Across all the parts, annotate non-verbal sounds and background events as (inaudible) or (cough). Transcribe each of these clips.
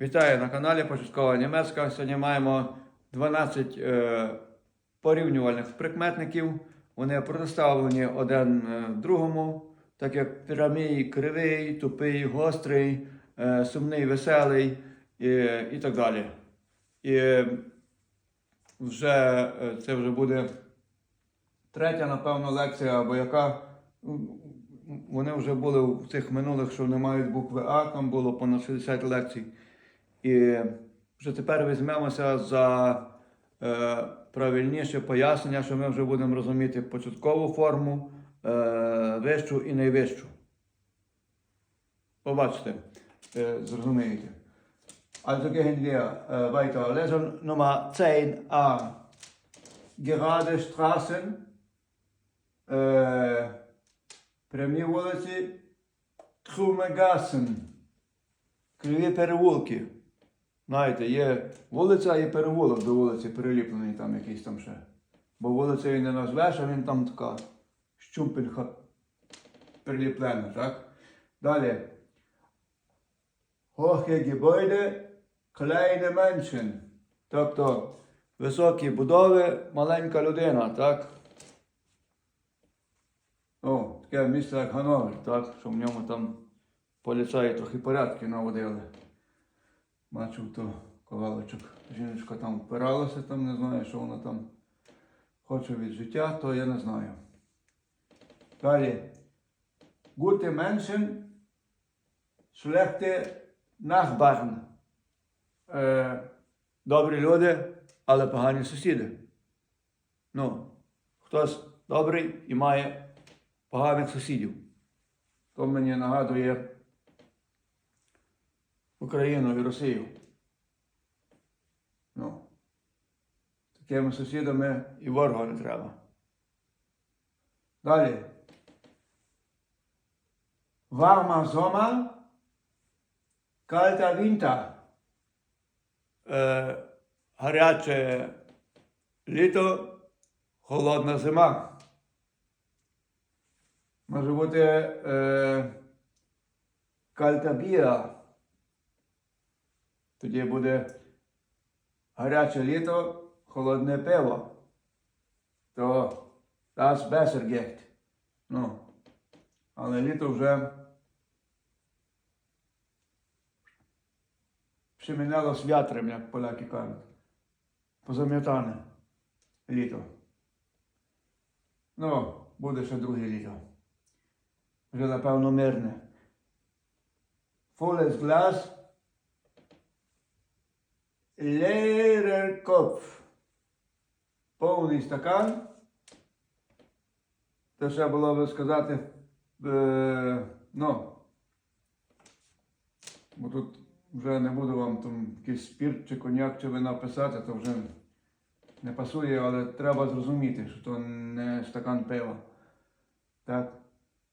Вітаю на каналі Початкова Німецька. Сьогодні маємо 12 е, порівнювальних прикметників. Вони протиставлені один е, другому, так як прямий, кривий, тупий, гострий, е, сумний, веселий і, і так далі. І вже е, це вже буде третя, напевно, лекція, або яка. Вони вже були в цих минулих, що не мають букви А, там було понад 60 лекцій. І вже тепер візьмемося за е, правильніше пояснення, що ми вже будемо розуміти початкову форму, е, вищу і найвищу. Побачите, е, зрозумієте. Also gehen wir äh, weiter. Lesson Nummer 10a. Gerade Straßen, äh, прямі вулиці, круме Gassen. Криві переулки. Знаєте, є вулиця і перевулок до вулиці приліплений там якийсь там ще. Бо вулицею не назвеш, а він там така щумпельха приліплена, так? Далі. Hohe Gebäude, kleine Menschen. Тобто високі будови, маленька людина, так? О, таке місце як Гановер, так? Що в ньому там поліцаї трохи порядки наводили. Бачив то ковалочок. Жіночка там впиралася, там не знаю, що вона там хоче від життя, то я не знаю. Далі. Gute Menschen, schlechte Nachbarn. Е, добрі люди, але погані сусіди. Ну, хтось добрий і має поганих сусідів. То мені нагадує Україну і Росію. Ну, такими сусідами і ворога не треба. Далі. Warmer Sommer, kalter Winter. Е, гаряче літо, холодна зима. Може бути е, кальта біра. Тоді буде гаряче літо, холодне пиво. То das besser geht. Ну, але літо вже примінялось вятром, як поляки кажуть. Позам'ятане літо. Ну, буде ще друге літо. Вже, напевно, мирне. Volles Glas. Leerer Kopf. Повний стакан. Це ще було би сказати, е, ну, бо тут вже не буду вам там якийсь спірт чи коньяк чи вина писати, то вже не пасує, але треба зрозуміти, що то не стакан пива. Так.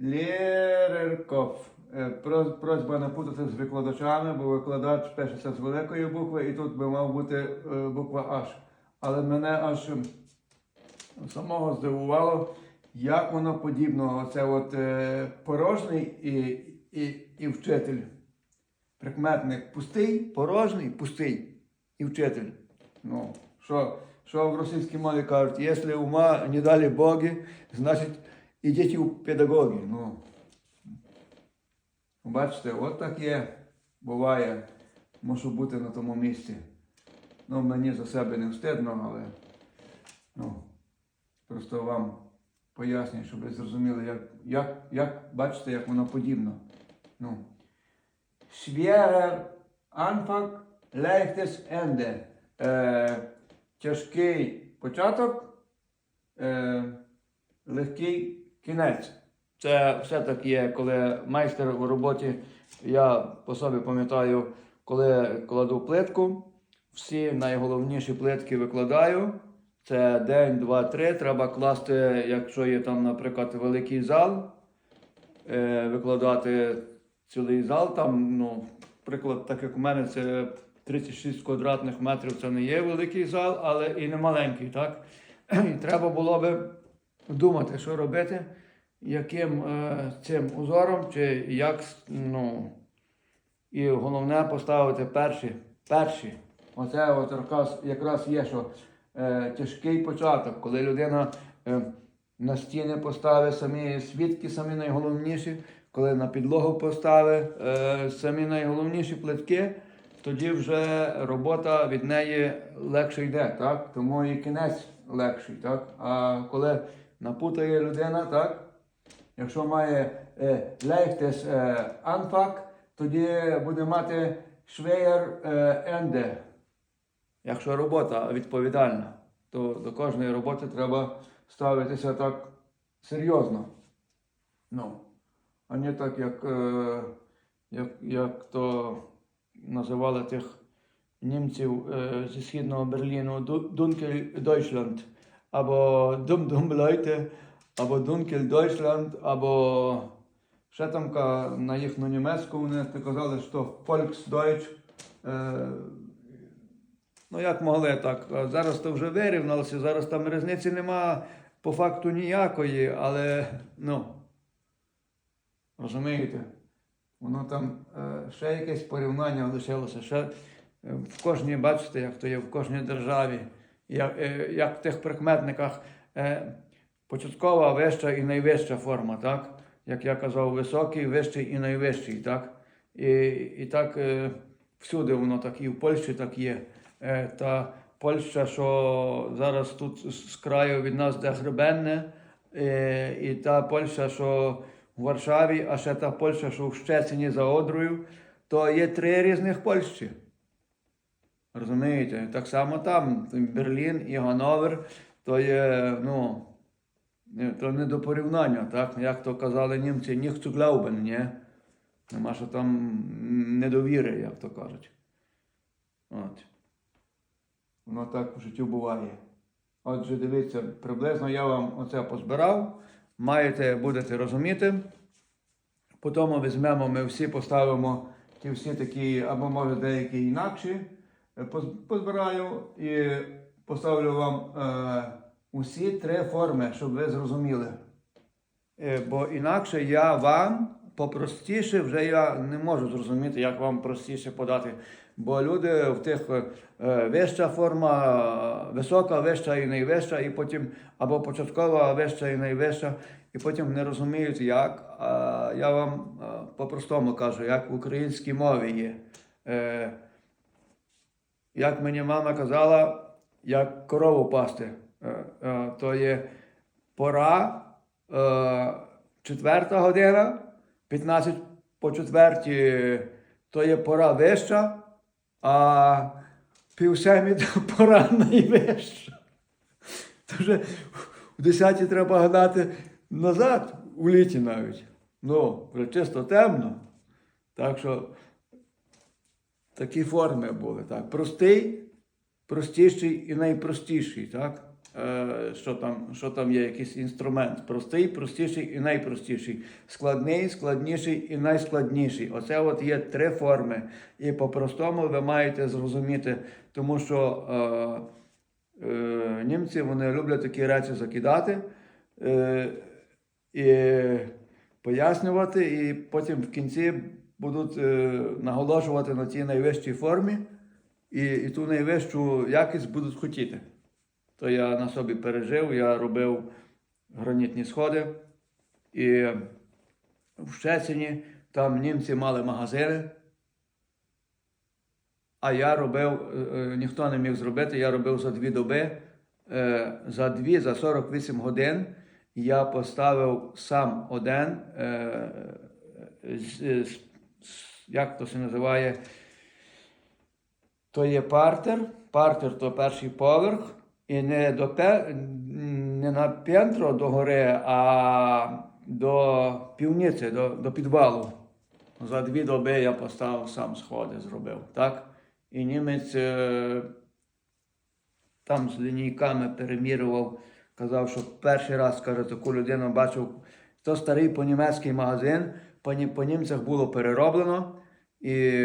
Лєрерков. Е, про- Просьба не путати з викладачами, бо викладач пишеться з великої букви, і тут би мав бути е, буква H. Але мене аж ем, самого здивувало, як воно подібно. Оце от е, порожній і, і, і вчитель. Прикметник пустий, порожній, пустий і вчитель. Ну, що, що в російській мові кажуть, якщо ума не дали боги, значить ідіть у педагоги. Ну, бачите, от так є, буває, мушу бути на тому місці. Ну, мені за себе не встидно, але ну, просто вам пояснюю, щоб ви зрозуміли, як, як, як бачите, як воно подібно. Ну, Schwerer Anfang, leichtes Ende. Е, тяжкий початок, е, легкий кінець. Це все-таки є, коли майстер у роботі, я по собі пам'ятаю, коли кладу плитку, всі найголовніші плитки викладаю. Це день, два, три. Треба класти, якщо є там, наприклад, великий зал, е, викладати цілий зал. Там, ну, приклад, так як у мене це 36 квадратних метрів, це не є великий зал, але і не маленький, так? (clears throat) І треба було би думати, що робити, яким е, цим узором, чи як ну, І головне поставити перші. перші. Оце от якраз, якраз є, що е, тяжкий початок, коли людина е, на стіни поставить самі свідки, самі найголовніші, коли на підлогу поставить е, самі найголовніші плитки, тоді вже робота від неї легше йде, так? Тому і кінець легший, так? А коли напутає людина, так? Якщо має лейхтес анфак, тоді буде мати швеєр енде. Якщо робота відповідальна, то до кожної роботи треба ставитися так серйозно. Ну, а не так, як, е, як, як то називали тих німців е, зі східного Берліну Ду- Дункель Дойчланд, або Дум Дум Лойте, або Дункель Дойчланд, або ще там на їхню німецьку вони казали, що Volksdeutsch. Е, Ну, як могли так. Зараз то вже вирівнялося, зараз там різниці нема по факту ніякої, але ну. Розумієте? Воно там е, ще якесь порівняння лишилося. Ще е, в кожній, бачите, як то є в кожній державі, як, е, як в тих прикметниках е, початкова, вища і найвища форма, так? Як я казав, високий, вищий і найвищий, так? І, і так е, всюди воно так, і в Польщі так є. Е, та Польща, що зараз тут з краю від нас де гребенне, е, і та Польща, що в Варшаві, а ще та Польща, що в Щецині за Одрою, то є три різних Польщі. Розумієте? Так само там Берлін і Ганновер, то є, ну, то не до порівняння, так? Як то казали німці, ніхто глаубен, ні? Нема що там недовіри, як то кажуть. От. Воно так в життю буває. Отже, дивіться, приблизно я вам оце позбирав. Маєте, будете розуміти. Потім візьмемо, ми всі поставимо ті всі такі, або може деякі інакші. Е, Позбираю і поставлю вам е, усі три форми, щоб ви зрозуміли. Е, бо інакше я вам попростіше вже я не можу зрозуміти, як вам простіше подати. Бо люди в тих е, вища форма, висока, вища і найвища, і потім або початкова, вища і найвища, і потім не розуміють, як. А я вам по-простому кажу, як в українській мові є. Е, Як мені мама казала, як корову пасти, то є пора, е, четверта година, 15 по четвертій, то є пора вища, а пів семі (laughs) то пора найвища. То вже в 10 треба гнати назад, у літі навіть. Ну, вже чисто темно. Так що такі форми були. Так. Простий, простіший і найпростіший. Так? Е, що, там, що там є якийсь інструмент? Простий, простіший і найпростіший. Складний, складніший і найскладніший. Оце от є три форми. І по-простому ви маєте зрозуміти, тому що е, е, німці вони люблять такі речі закидати. Е, і пояснювати, і потім в кінці будуть е, наголошувати на цій найвищій формі, і, і ту найвищу якість будуть хотіти. То я на собі пережив, я робив гранітні сходи, і в Щецині там німці мали магазини. А я робив, е, е, ніхто не міг зробити, я робив за дві доби, е, за дві, за 48 годин я поставив сам один, як то се називає, то є партер, партер то перший поверх, і не, до, не на п'ятро до гори, а до півниці, до, до підвалу. За дві доби я поставив сам сходи, зробив. Так? І німець е, там з лінійками перемірював, казав, що перший раз каже, таку людину бачив, то старий по-німецький магазин, по німцях було перероблено. І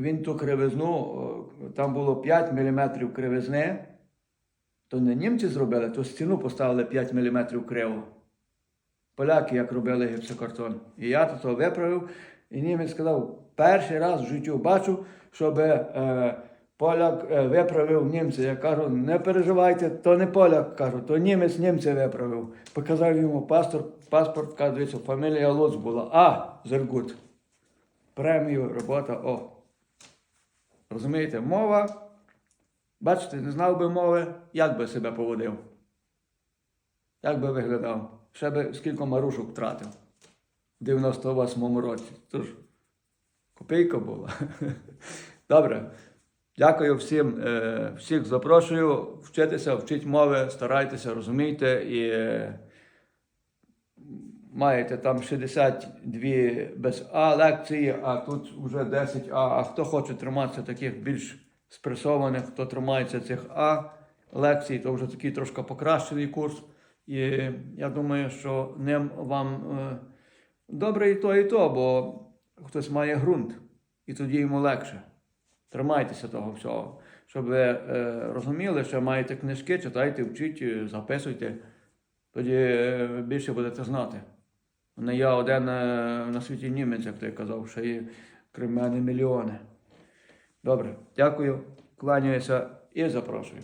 він ту кривизну, там було 5 мм кривизни, то не німці зробили, то стіну поставили 5 мм криво. Поляки як робили гіпсокартон. І я то виправив, і німець сказав, Перший раз в життю бачу, щоб е, поляк е, виправив німця. Я кажу, не переживайте, то не поляк, кажу, то німець німця виправив. Показав йому паспорт, паспорт, каже, фамілія Лоц була. А, Зергут. Премію, робота, о. Розумієте, мова. Бачите, не знав би мови, як би себе поводив. Як би виглядав? Ще би скільки марушок втратив в 98-му році. Тож, копійка була. (laughs) Добре. Дякую всім. е, Всіх запрошую вчитися, вчіть мови, старайтеся, розумійте і е, маєте там 62 без А лекції, а тут вже 10 А. Хто хоче триматися таких більш спресованих, хто тримається цих А лекцій, то вже такий трошки покращений курс. І я думаю, що ним вам е, добре і то, і то, бо хтось має ґрунт, і тоді йому легше. Тримайтеся того всього. Щоб ви е, розуміли, що маєте книжки, читайте, вчіть, записуйте. Тоді е, більше будете знати. Не я один на світі німець, як ти казав, що є крім мене мільйони. Добре, дякую, кланяюся і запрошую.